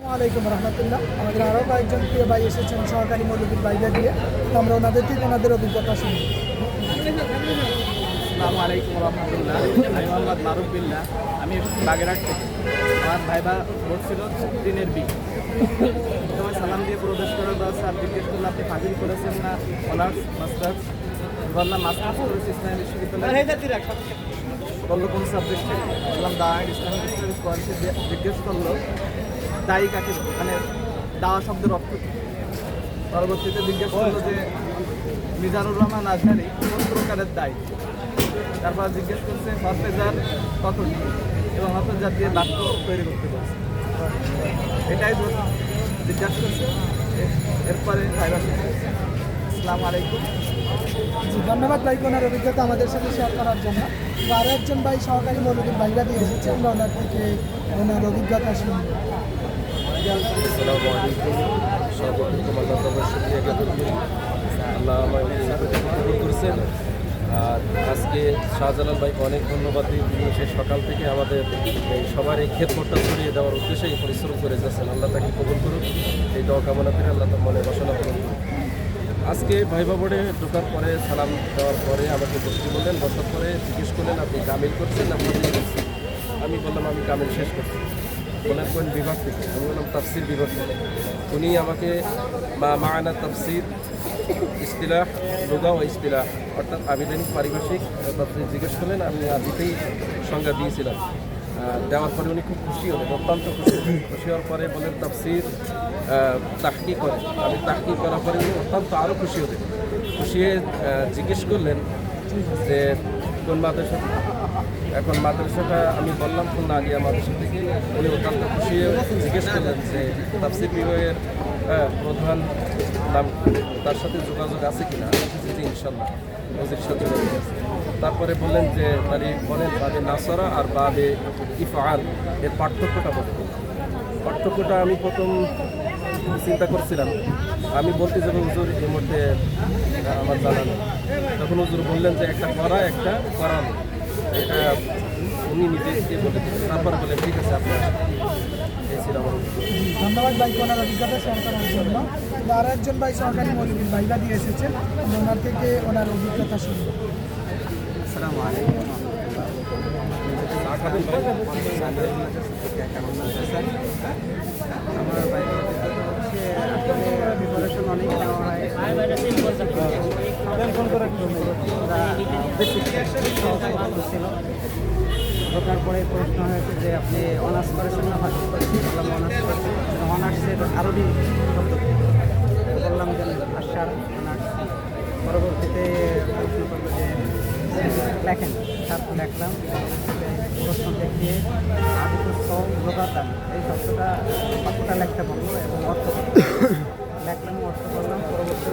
আলাইকুম রহমতুল্লাহ। আমাদের আরও কয়েকজন প্রিয় ভাই এসেছেন সহকারী মৌলবীর বাইরে দিয়ে। তো আমরা ওনাদের থেকে ওনাদের অভিজ্ঞতা শুনি। আসসালামু আলাইকুম রহমতুল্লাহ। আমি মোহাম্মদ মারুফ বিল্লাহ। আমি বাগেরহাট থেকে। আমার ভাইবা ভোট ছিল দিনের বি তোমার সালাম দিয়ে প্রবেশ করার পর স্যার জিজ্ঞেস করল আপনি ফাজিল করেছেন না অনার্স মাস্টার্স? বললাম মাস্টার্স করেছি ইসলামী বিশ্ববিদ্যালয়। বলল কোন সাবজেক্টে? বললাম দা ইসলামিক স্টাডিজ জিজ্ঞেস করল দায়ী কাকে মানে দাওয়া শব্দের অর্থ পরবর্তীতে জিজ্ঞেস করল যে, মিজানুর রহমান আজহারি কোন প্রকারের দায়ী? তারপর জিজ্ঞেস করছে হরফেজার কতটি এবং হরফেজার দিয়ে বাক্য তৈরি করতে বলছে। এটাই জিজ্ঞাসা করছে, এরপরে ভাইবার আসসালামু আলাইকুম। ধন্যবাদ ভাই, ওনার অভিজ্ঞতা আমাদের সাথে শেয়ার করার জন্য। আরও একজন ভাই সহকারী মৌলবীর বাইরে দিয়ে এসেছে, আমরা ওনার থেকে ওনার অভিজ্ঞতা শুনি আর আজকে শাহজালাল ভাইকে অনেক ধন্যবাদ দিই। তিনি সে সকাল থেকে আমাদের এই সবার এই ক্ষেতপটটা ছড়িয়ে দেওয়ার উদ্দেশ্যে এই পরিশ্রম করে যাচ্ছেন। আল্লাহ তাকে কবুল করুন এই দোয়া কামনা করে আল্লাহ তার মনে বাসনা করুন আজকে ভাইবা বোর্ডে ঢোকার পরে সালাম দেওয়ার পরে আমাকে বসতে বললেন বসার পরে জিজ্ঞেস করলেন, আপনি কামিল করছেন না আমি বললাম, আমি কামিল শেষ করছি। বললেন কোন বিভাগ থেকে আমি বললাম তাফসির বিভাগ থেকে। উনি আমাকে মা মায়না তাফসির ইস্তিলাহ লুগা ও ইস্তিলাহ, অর্থাৎ আবিধানিক পারিভাষিক তাফসির জিজ্ঞেস করলেন, আমি আদিতেই সংজ্ঞা দিয়েছিলাম। দেওয়ার পরে উনি খুব খুশি হলেন, অত্যন্ত খুশি খুশি হওয়ার পরে বলেন, তাফসির তাহকি করে। আমি তাহকি করার পরে উনি অত্যন্ত আরও খুশি হলেন। খুশি হয়ে জিজ্ঞেস করলেন যে, কোন মাদ্রাসা? এখন মাদ্রাসাটা আমি বললাম খুলনা আলিয়া মাদ্রাসা থেকে। উনি অত্যন্ত খুশি হয়ে জিজ্ঞেস করলেন যে তাফসির বিভাগের প্রধান নাম তার সাথে যোগাযোগ আছে কিনা? ইনশাল্লাহ। নজির সাথে যোগাযোগ আছে। তারপরে বললেন যে, তারি বলেন বাবে নাসারা আর বাবে ইফআল, এর পার্থক্যটা বলেন। পার্থক্যটা আমি প্রথম চিন্তা করছিলাম। আমি বলতে যাব, হুজুর, এই মুহূর্তে আমার জানা তখন হুজুর বললেন যে, একটা করা একটা করানো উনি নিজে নিজে বলে তারপরে ঠিক আছে আপনি আমার ধন্যবাদ ভাই ওনার অভিজ্ঞতা শেয়ার করার জন্য। তো আরও একজন ভাই সহকারী মৌলবীর বাইরা দিয়ে এসেছেন। আমরা ওনার থেকে ওনার অভিজ্ঞতা শুনি আসসালামু আলাইকুম। খাবেন ভাই? আমার বাইরে হচ্ছে আসলে প্রিপারেশন অনেক নেওয়া হয় ছিল ঢোকার পরে প্রশ্ন হয়েছে যে আপনি অনার্স করেছেন না ফার্স্ট করেছেন বললাম অনার্স করেছি অনার্সের আরবি শব্দ? বললাম যে আশার অনার্স পরবর্তীতে প্রশ্ন করল যে লেখেন, সাত লেখলাম, প্রশ্ন দেখিয়ে আদিত সম লোকাতান এই শব্দটা বাক্যটা লেখতে বলল এবং অর্থ লেখলাম, অর্থ করলাম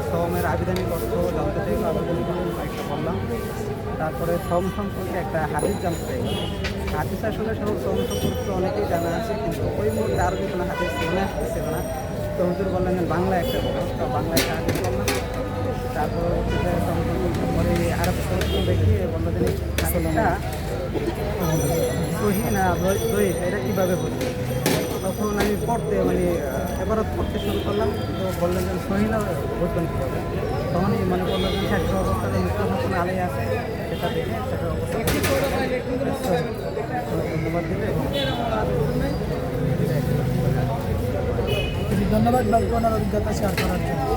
সমের আবিধানিক অর্থ জানতে অর্থ একটা বললাম। তারপরে সম সম্পর্কে একটা হাদিস জানতে চাইব হাদিস আসলে সব সম সম্পর্কে অনেকেই জানা আছে কিন্তু ওই মুহূর্তে আরবি কোনো হাদিস মনে আসতেছিল না। তো হুজুর বললেন যে বাংলা একটা বলো তো বাংলা একটা হাদিস বললাম। তারপর যে পরে আরব দেখিয়ে বলল যে হাদিসটা সহি না এটা কীভাবে বলব? তখন আমি পড়তে মানে এবারও পড়তে শুরু করলাম। তো বললেন যে সহিনা না বুঝবেন কীভাবে তখনই মানে বললেন যে, শেষ অবস্থাতে মুস্তফা কোন আলাই আছে। সেটা দেখে, সেটা অবস্থা ধন্যবাদ দিলে। ধন্যবাদ অভিজ্ঞতা শেয়ার করার জন্য।